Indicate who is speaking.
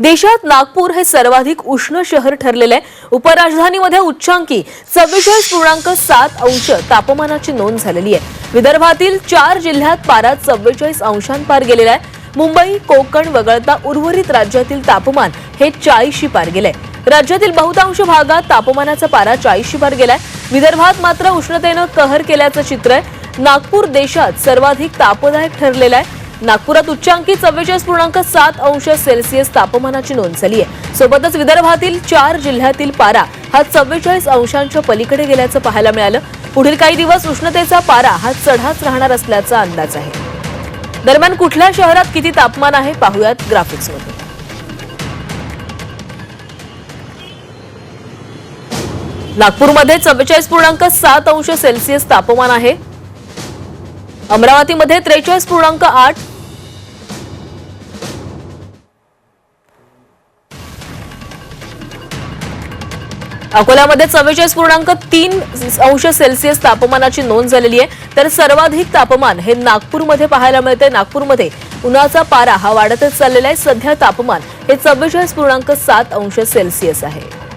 Speaker 1: देशात नागपूर हे सर्वाधिक उष्ण शहर ठरलेलं आहे. उपराजधानीमध्ये उच्चांकी चव्वेचाळीस पूर्णांक सात अंश तापमानाची नोंद झालेली आहे. विदर्भातील चार जिल्ह्यात पारा चव्वेचाळीस अंशांपार गेलेला आहे. मुंबई कोकण वगळता उर्वरित राज्यातील तापमान हे चाळीसशी पार गेलंय. राज्यातील बहुतांश भागात तापमानाचा पारा चाळीसशी पार गेलाय. विदर्भात मात्र उष्णतेनं कहर केल्याचं चित्र आहे. नागपूर देशात सर्वाधिक तापदायक ठरलेला आहे. नागपुरात उच्चांकी चव्वेचाळीस पूर्णांक सात अंश सेल्सिअस तापमानाची नोंद झाली आहे. सोबतच विदर्भातील चार जिल्ह्यातील पारा हा चव्वेचाळीस अंशांच्या पलीकडे गेल्याचं पाहायला मिळालं. पुढील काही दिवस उष्णतेचा पारा हा चढाच राहणार असल्याचा अंदाज आहे. दरम्यान कुठल्या शहरात किती तापमान आहे पाहुयात ग्राफिक्समध्ये नागपूरमध्ये चव्वेचाळीस पूर्णांक सात अंश सेल्सिअस तापमान आहे. अमरावतीमध्ये त्रेचाळीस पूर्णांक आठ अकोल्यामध्ये चव्वेचाळीस पूर्णांक तीन अंश सेल्सिअस तापमानाची नोंद झालेली आहे. तर सर्वाधिक तापमान हे नागपूरमध्ये पाहायला मिळते. नागपूरमध्ये उन्हाचा पारा हा वाढतच चाललेला आहे. सध्या तापमान हे चव्वेचाळीस पूर्णांक सात अंश सेल्सिअस आहे.